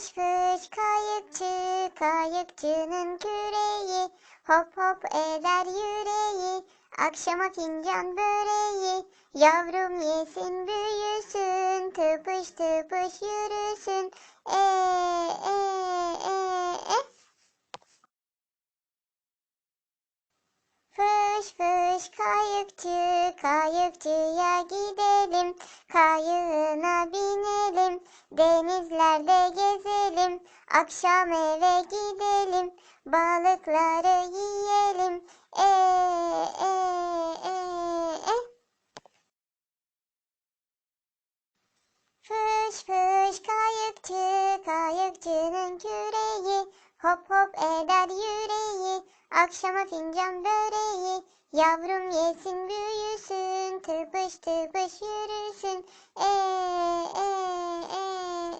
Fış fış kayıkçı, kayıkçının küreği, hop hop eder yüreği, akşama fincan böreği, yavrum yesin büyüsün, tıpış tıpış yürüsün, e e e Fış kayıkçı, kayıkçıya gidelim, kayığına binelim, denizlerde gezelim, akşam eve gidelim, balıkları yiyelim, e e e e. Fış fış kayıkçı, kayıkçının küreği, hop hop eder yüreği, akşama fincan böreği, yavrum yesin büyüsün, tıpış tıpış yürüsün, e e e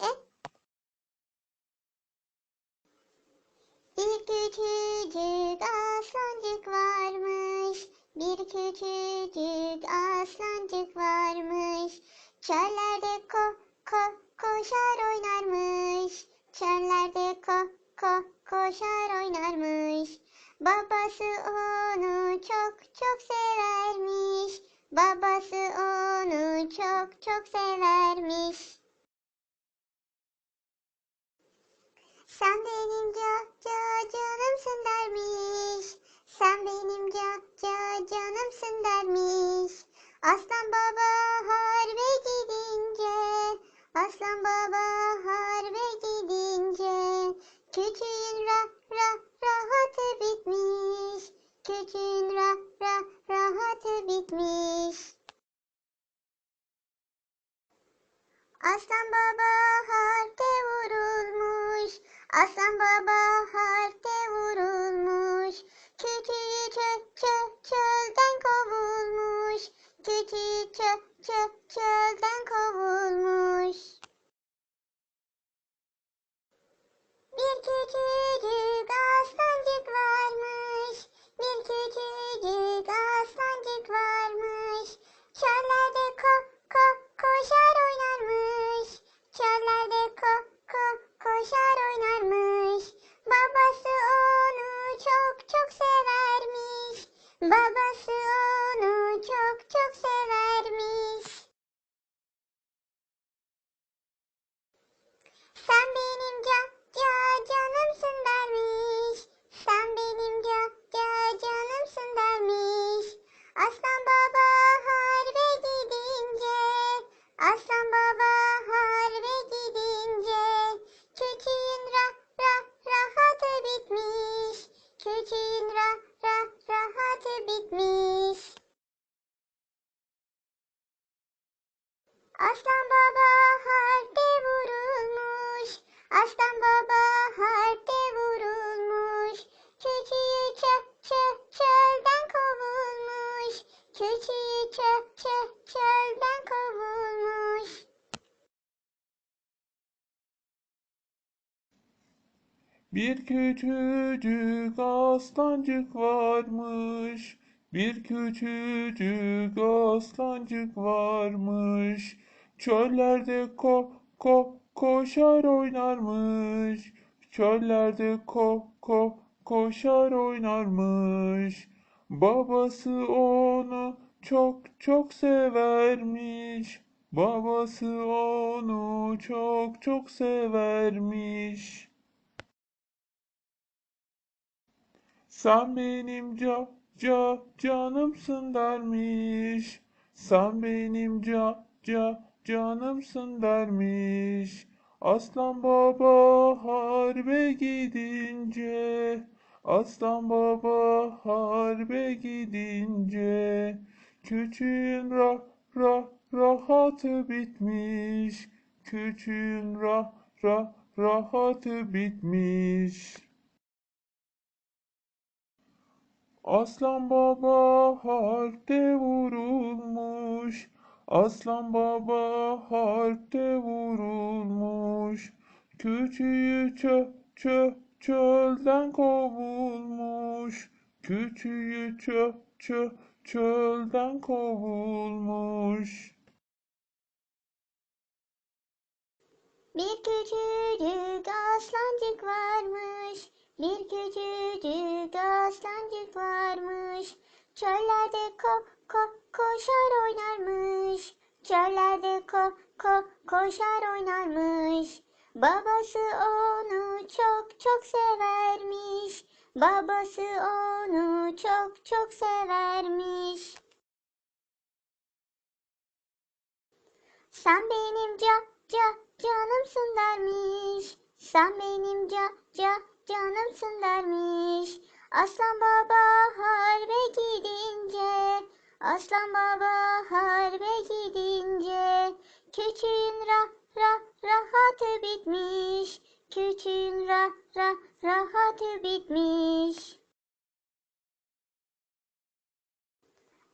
e. Bir küçücük aslancık varmış, bir küçücük aslancık varmış. Çöllerde ko ko koşar oynarmış, çöllerde ko ko koşar oynarmış. Babası onu çok çok severmiş, babası onu çok çok severmiş. Sen benim ca ca canımsın dermiş. Sen benim ca ca canımsın dermiş. Aslan baba harbe gidince, aslan baba harbe gidince, küçüğün ra ra rahatı bitmiş. Küçüğün ra ra rahatı bitmiş. Aslan baba harpte vurulmuş. Aslan baba harpte vurulmuş. Küçüğü çö çö çölden kovulmuş. Küçüğü çö çö çölden kovulmuş. Bir küçücük aslancık varmış. Bir küçücük aslancık varmış. Çöllerde ko ko koşar oynarmış. Çöllerde ko ko koşar oynarmış. Babası onu çok çok severmiş. Babası onu çok çok severmiş. Sen benim ca Bir küçücük aslancık varmış. Bir küçücük aslancık varmış. Çöllerde ko ko koşar oynarmış. Çöllerde ko ko koşar oynarmış. Babası onu çok çok severmiş. Babası onu çok çok severmiş. Sen benim ca ca canımsın dermiş. Sen benim ca ca canımsın dermiş. Aslan baba harbe gidince, aslan baba harbe gidince, küçüğün ra ra rahatı bitmiş. Küçüğün ra ra rahatı bitmiş. Aslan baba harpte vurulmuş. Aslan baba harpte vurulmuş. Küçüğü çö çö çölden kovulmuş. Küçüğü çö çö çölden kovulmuş. Bir küçücük aslancık varmış. Bir küçücük aslancık varmış. Çöllerde ko ko koşar oynarmış. Çöllerde ko ko koşar oynarmış. Babası onu çok çok severmiş. Babası onu çok çok severmiş. Sen benim ca ca canımsın dermiş. Sen benim ca ca canımsın dermiş. Aslan baba harbe gidince, aslan baba harbe gidince, küçüğün ra ra rahatı bitmiş. Küçüğün ra ra rahatı bitmiş.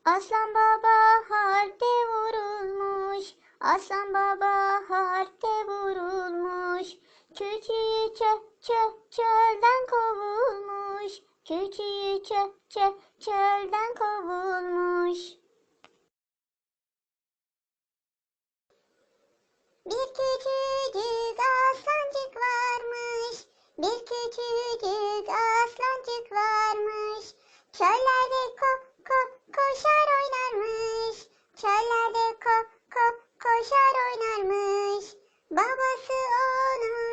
Aslan baba harpte vurulmuş. Aslan baba harpte vurulmuş. Küçüğü çö çö çölden kovulmuş. Küçüğü çö çö çölden kovulmuş. Bir küçücük aslancık varmış. Bir küçücük aslancık varmış. Çöllerde ko ko koşar oynarmış. Çöllerde ko ko koşar oynarmış. Babası onu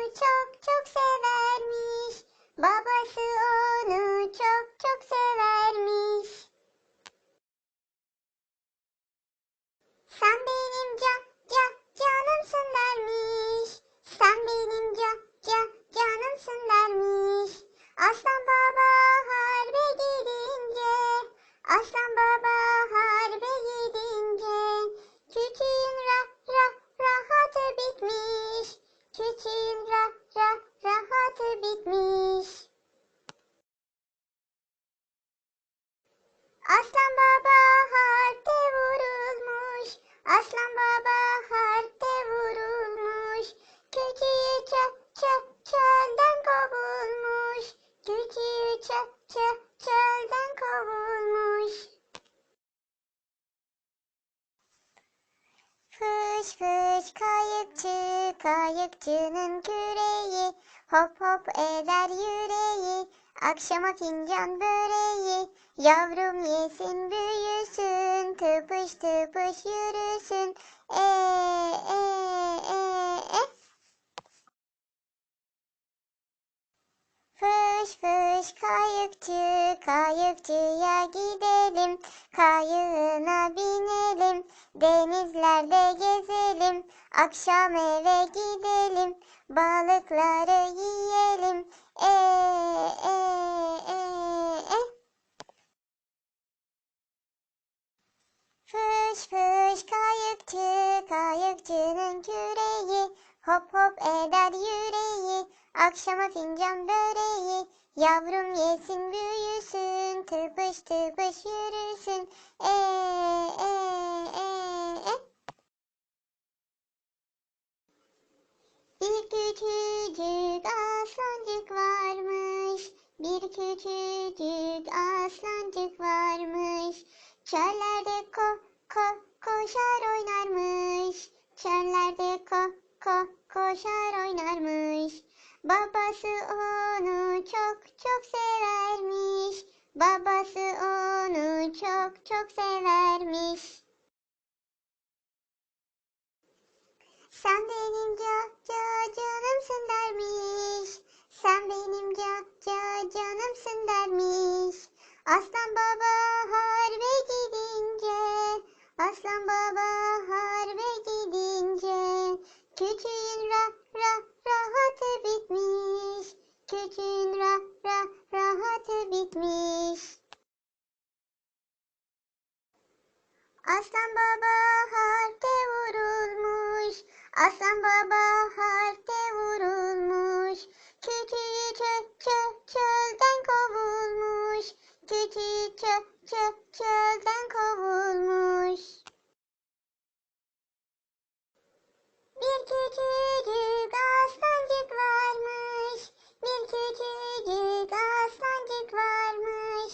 Fış fış kayıkçı kayıkçının küreği. Hop hop eder yüreği akşama fincan böreği. Yavrum yesin büyüsün tıpış tıpış yürüsün. E e e fış kayıkçı kayıkçıya gidelim. Kayığına binelim denizlerde gezelim. Akşam eve gidelim balıkları yiyelim. E e e e. Fış fış kayıkçı kayıkçının küreği. Hop hop eder yüreği. Akşama fincan böreği yavrum yesin büyüsün tıpış tıpış yürüsün e e e e Bir küçücük aslancık varmış bir küçücük aslancık varmış Çöllerde ko ko koşar oynarmış. Çöllerde ko ko koşar oynarmış. Babası onu çok çok severmiş. Babası onu çok çok severmiş. Sen benim ca ca canımsın dermiş. Sen benim ca ca canımsın dermiş. Aslan baba harbe gidince, aslan baba harbe gidince, küçüğün ra ra rahatı bitmiş, küçüğün ra ra rahatı bitmiş. Aslan baba harpte vurulmuş, aslan baba harpte vurulmuş, küçüğü çö çö çölden kovulmuş. Küçüğü çö çö çölden kovulmuş. Bir küçücük aslancık varmış. Bir küçücük aslancık varmış.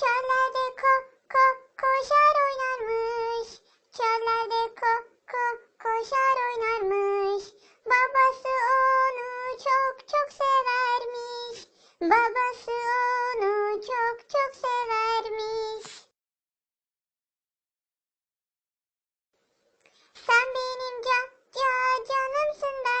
Çöllerde ko ko koşar oynarmış. Çöllerde ko ko koşar oynarmış. Babası onu çok çok severmiş. Babası onu çok çok severmiş. Sen benim can ca canımsın dermiş.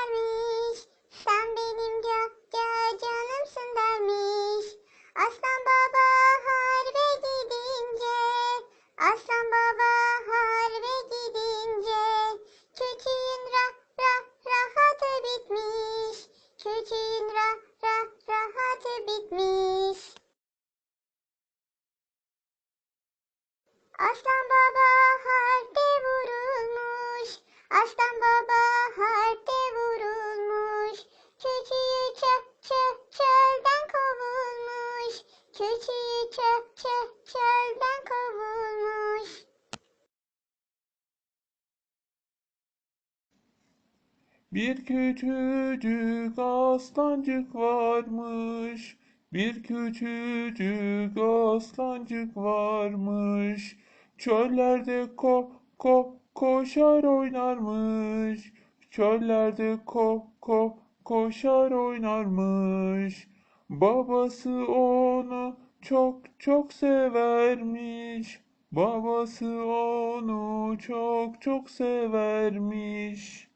Bir küçücük aslancık varmış. Bir küçücük aslancık varmış. Çöllerde ko ko koşar oynarmış. Çöllerde ko ko koşar oynarmış. Babası onu çok çok severmiş. Babası onu çok çok severmiş.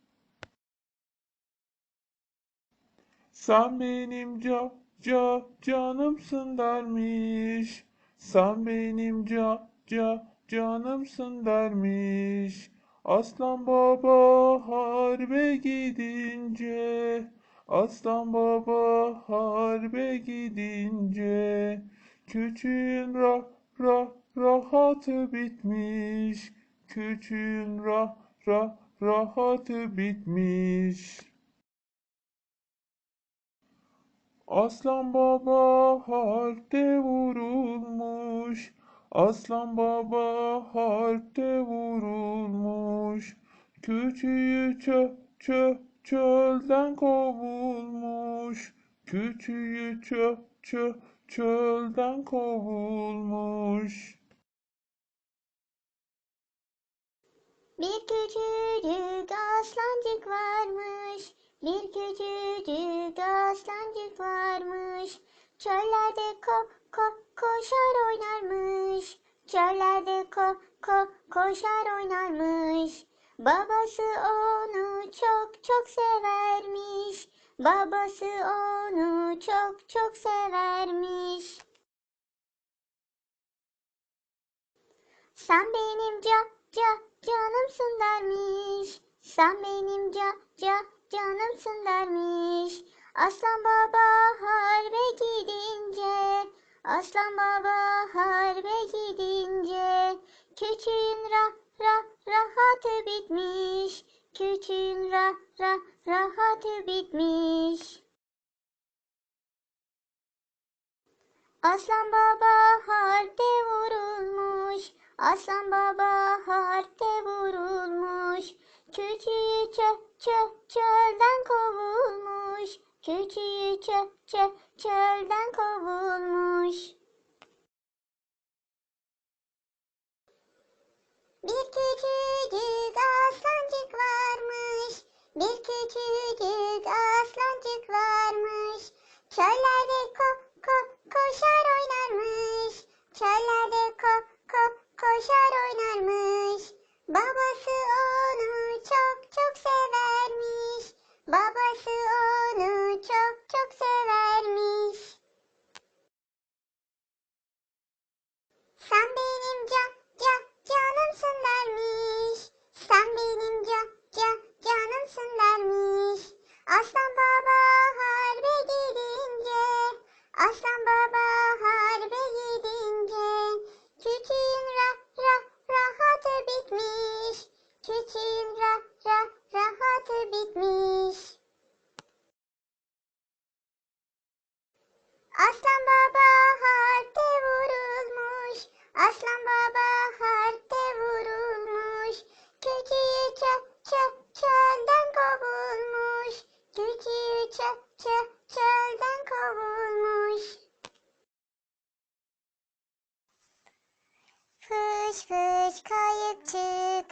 Sen benim ca ca canımsın dermiş. Sen benim ca ca canımsın dermiş. Aslan baba harbe gidince, Aslan baba harbe gidince, Küçüğün ra ra rahatı bitmiş. Küçüğün ra ra rahatı bitmiş. Aslan baba harpte vurulmuş. Aslan baba harpte vurulmuş. Küçüğü çö çö çölden kovulmuş. Küçüğü çö çö çölden kovulmuş. Bir küçücük aslancık varmış. Bir küçücük aslancık varmış. Çöllerde ko ko koşar oynarmış. Çöllerde ko ko koşar oynarmış. Babası onu çok çok severmiş. Babası onu çok çok severmiş. Sen benim ca ca canımsın dermiş. Sen benim ca ca canımsın dermiş. Aslan baba harbe gidince, aslan baba harbe gidince, küçüğün ra ra rahatı bitmiş. Küçüğün ra ra rahatı bitmiş. Aslan baba harpte vurulmuş. Aslan baba harpte vurulmuş. Küçüğü çö çö çölden kovulmuş. Küçüğü çö çö çölden kovulmuş. Bir küçücük aslancık varmış. Bir küçücük aslancık varmış. Çöllerde ko ko koşar oynarmış. Çöllerde ko ko koşar oynarmış. ババスオーヌ、ちょくちょくせ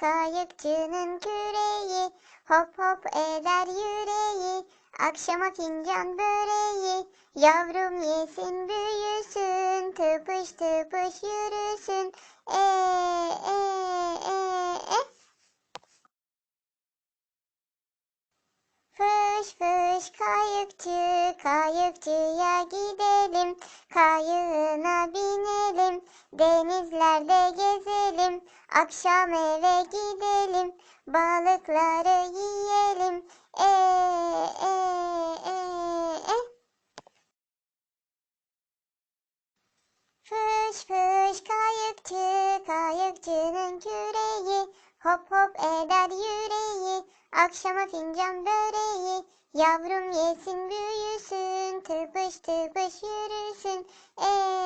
kayıkçının küreği, hop hop eder yüreği, Akşama fincan böreği, yavrum yesin büyüsün, tıpış tıpış yürüsün. E e e e. Fış fış kayıkçı, kayıkçıya gidelim, kayığına binelim, denizlerde gezelim, akşam eve gidelim, balıkları yiyelim. E e e e. Fış fış kayıkçı, kayıkçının küreği, hop hop eder yüreği, akşama fincan böreği, yavrum yesin büyüsün, tıpış tıpış yürüsün, e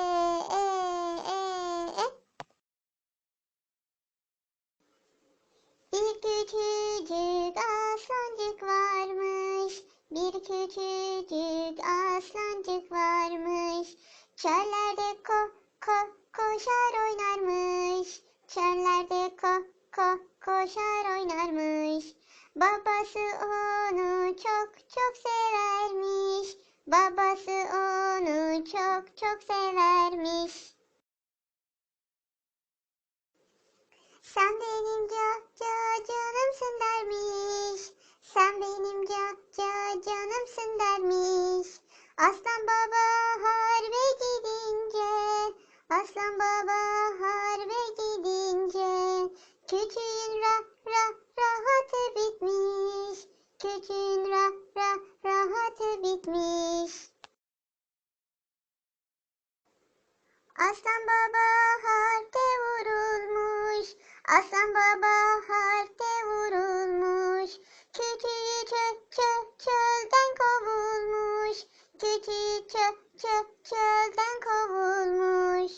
çok çok Aslan baba harpte vurulmuş, aslan baba harpte vurulmuş, küçüğü çö çö çölden kovulmuş, küçüğü çö çö çölden kovulmuş.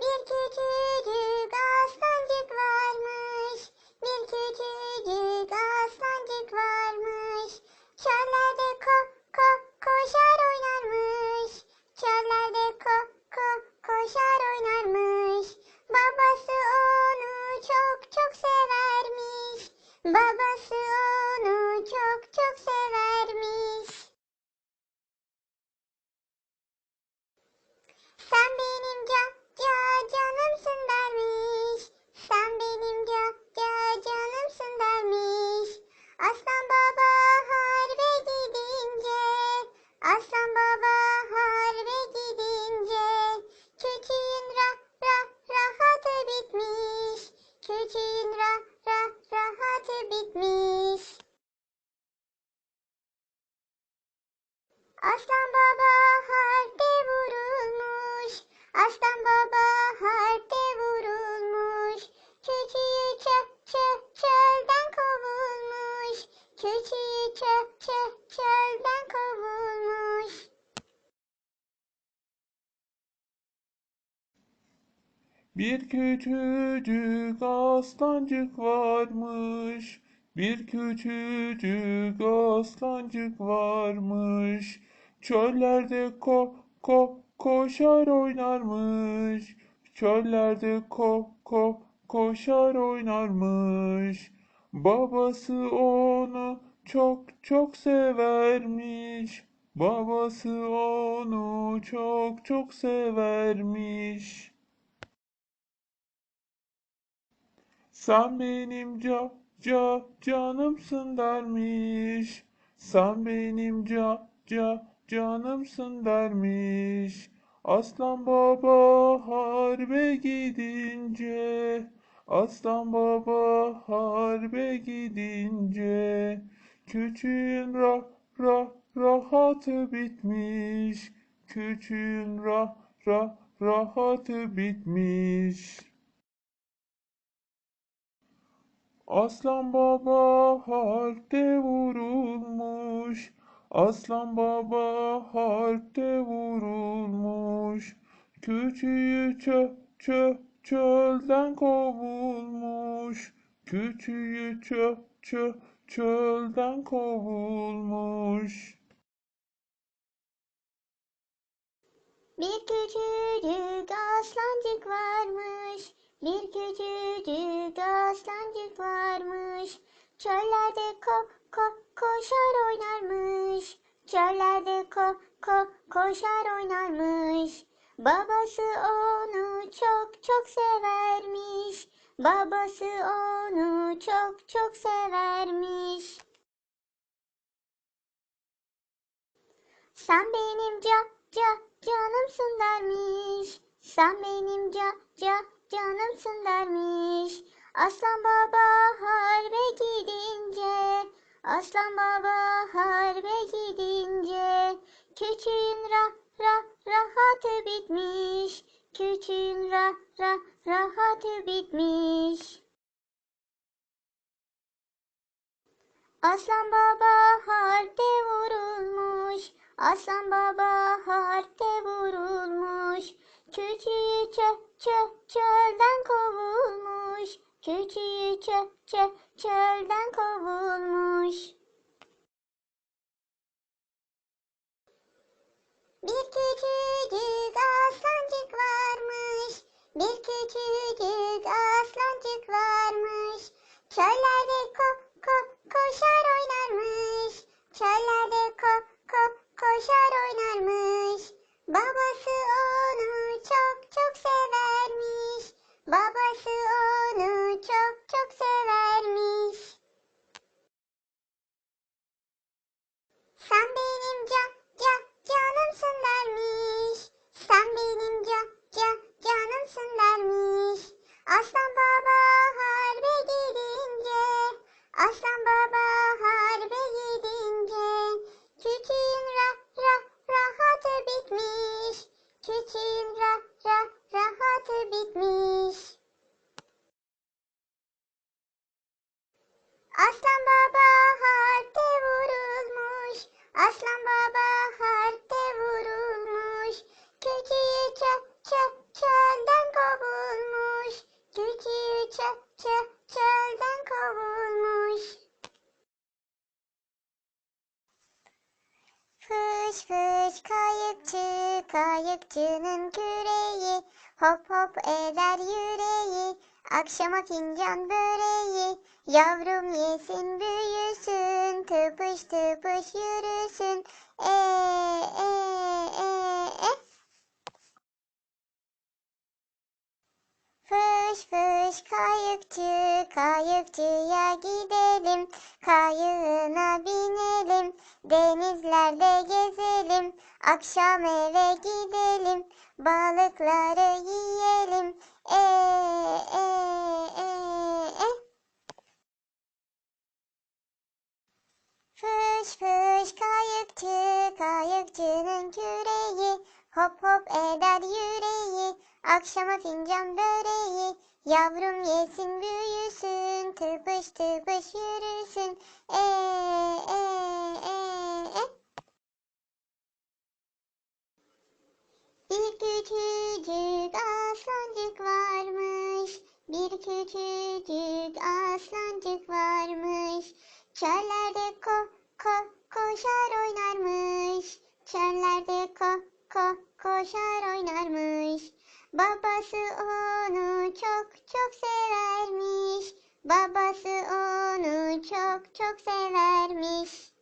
Bir küçücük aslancık varmış, bir küçücük aslancık varmış. Çöllerde ko ko koşar oynarmış, çöllerde ko ko koşar oynarmış. Babası onu çok çok severmiş, babası onu çok çok severmiş. Sen benim ca ca canımsın dermiş. Küçücük aslancık varmış. Bir küçücük aslancık varmış. Çöllerde ko ko koşar oynarmış. Çöllerde ko ko koşar oynarmış. Babası onu çok çok severmiş. Babası onu çok çok severmiş. Sen benim ca ca canımsın dermiş. Sen benim ca ca canımsın dermiş. Aslan baba harbe gidince, aslan baba harbe gidince, küçüğün ra ra rahatı bitmiş. Küçüğün ra ra rahatı bitmiş. Aslan baba harpte vurulmuş. Aslan baba harpte vurulmuş. Küçüğü çö çö çölden kovulmuş. Küçüğü çö çö çölden kovulmuş. Bir küçücük aslancık varmış. Bir küçücük aslancık varmış. çöllerde ko ko koşar oynarmış. Çöllerde ko ko koşar oynarmış. Babası onu çok çok severmiş. Babası onu çok çok severmiş. Sen benim ca ca canımsın dermiş. Sen benim ca ca canımsın dermiş. Aslan baba harbe gidince, aslan baba harbe gidince, küçüğün ra ra rahatı bitmiş, küçüğün ra ra rahatı bitmiş. Aslan baba harpte vurulmuş. Aslan baba harpte vurulmuş. Küçüğü çö çö çölden kovulmuş. Küçüğü çö çö çölden kovulmuş. Bir küçücük aslancık varmış. Bir küçücük aslancık varmış. Çöllerde ko ko koşar oynarmış. Çöllerde ko ko koşar oynarmış. Babası onu çok çok severmiş. Kayıkçının küreği hop hop eder yüreği akşama fincan böreği. Yavrum yesin büyüsün tıpış tıpış yürüsün. E e e e Fış fış kayıkçı kayıkçıya gidelim. Kayığına binelim denizlerde gezelim. Akşam eve gidelim balıkları yiyelim. E e e e. Fış fış kayıkçı kayıkçının küreği. Hop hop eder yüreği akşama fincan böreği yavrum yesin büyüsün tıpış tıpış yürüsün e e e e Bir küçücük aslancık varmış bir küçücük aslancık varmış Çöllerde ko ko koşar oynarmış. Çöllerde ko ko koşar oynarmış. Babası onu çok çok severmiş. Babası onu çok çok severmiş.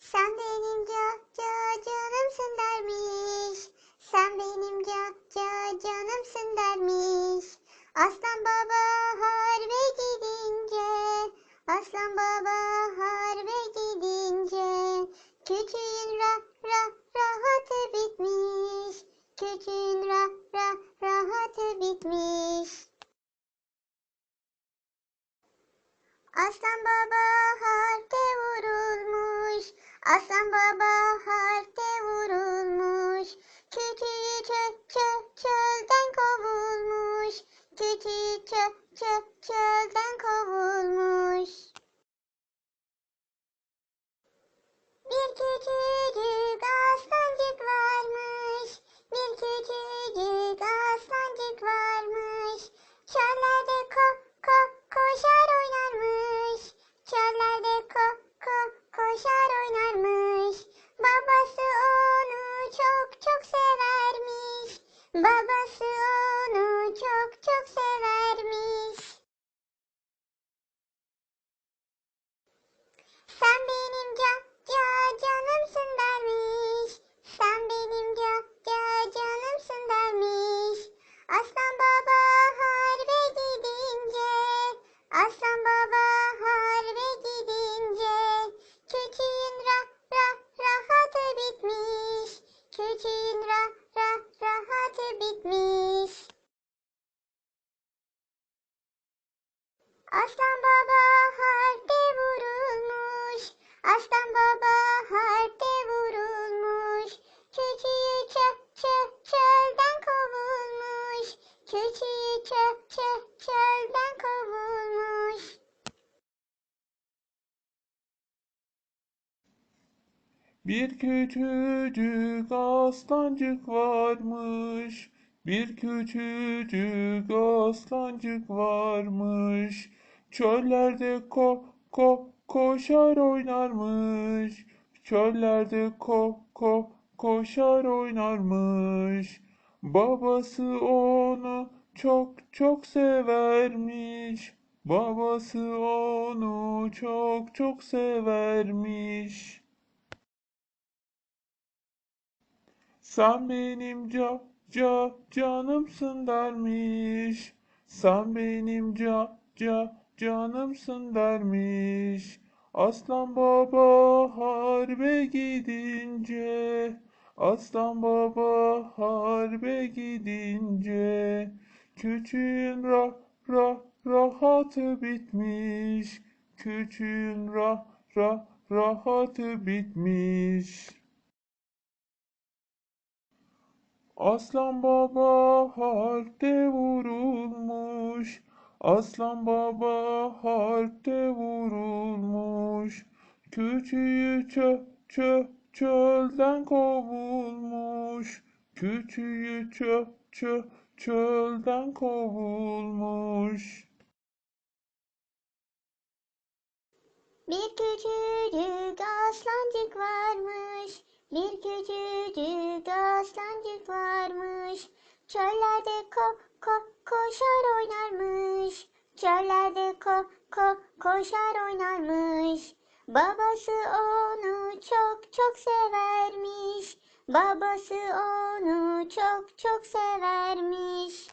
Sen benim ca ca canımsın dermiş. Sen benim ca ca canımsın dermiş. Aslan baba harbe gidince, aslan baba harbe gidince, küçüğün ra ra rahatı bitmiş, küçüğün ra ra rahatı bitmiş. Aslan baba harpte vurulmuş. Aslan baba harpte vurulmuş. Küçüğü çö çö çölden kovulmuş. Küçüğü çö çö çölden kovulmuş. küçücük aslancık varmış. Bir küçücük aslancık varmış. Çöllerde ko ko koşar oynarmış. Çöllerde ko ko koşar oynarmış. Babası onu çok çok severmiş. Babası onu çok çok severmiş. Sen benim can ya canımsın derviş. Sen benim can Bir küçücük aslancık varmış. Bir küçücük aslancık varmış. Çöllerde ko ko koşar oynarmış. Çöllerde ko ko koşar oynarmış. Babası onu çok çok severmiş. Babası onu çok çok severmiş. Sen benim ca ca canımsın dermiş. Sen benim ca ca canımsın dermiş. Aslan baba harbe gidince, Aslan baba harbe gidince, Küçüğün ra ra rahatı bitmiş. Küçüğün ra ra rahatı bitmiş. Aslan baba harpte vurulmuş. Aslan baba harpte vurulmuş. Küçüğü çö çö çölden kovulmuş. Küçüğü çö çö çölden kovulmuş. Bir küçücük aslancık varmış. Bir küçücük aslancık varmış. Çöllerde ko ko koşar oynarmış. Çöllerde ko ko koşar oynarmış. Babası onu çok çok severmiş. Babası onu çok çok severmiş.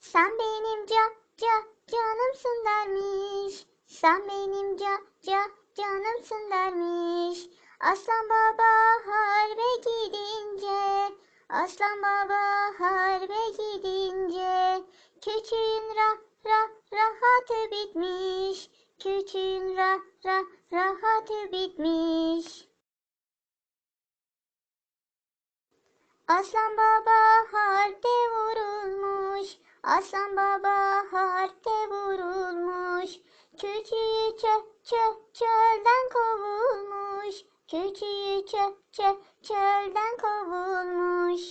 Sen benim ca ca canımsın dermiş. Sen benim ca ca canımsın dermiş. Aslan baba harbe gidince, Aslan baba harbe gidince, Küçüğün ra ra rahatı bitmiş. Küçüğün ra ra rahatı bitmiş. Aslan baba harpte vurulmuş. Aslan baba harpte vurulmuş. Küçüğü çö çö çölden kovulmuş. Küçüğü çö çö çölden kovulmuş.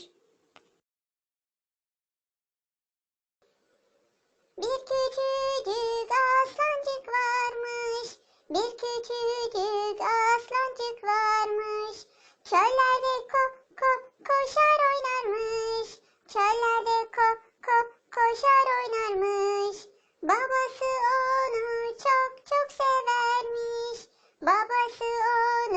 Bir küçücük aslancık varmış. Bir küçücük aslancık varmış. Çöllerde ko ko koşar oynarmış. Çöllerde ko ko koşar oynarmış. Babası onu çok çok severmiş. Babası onu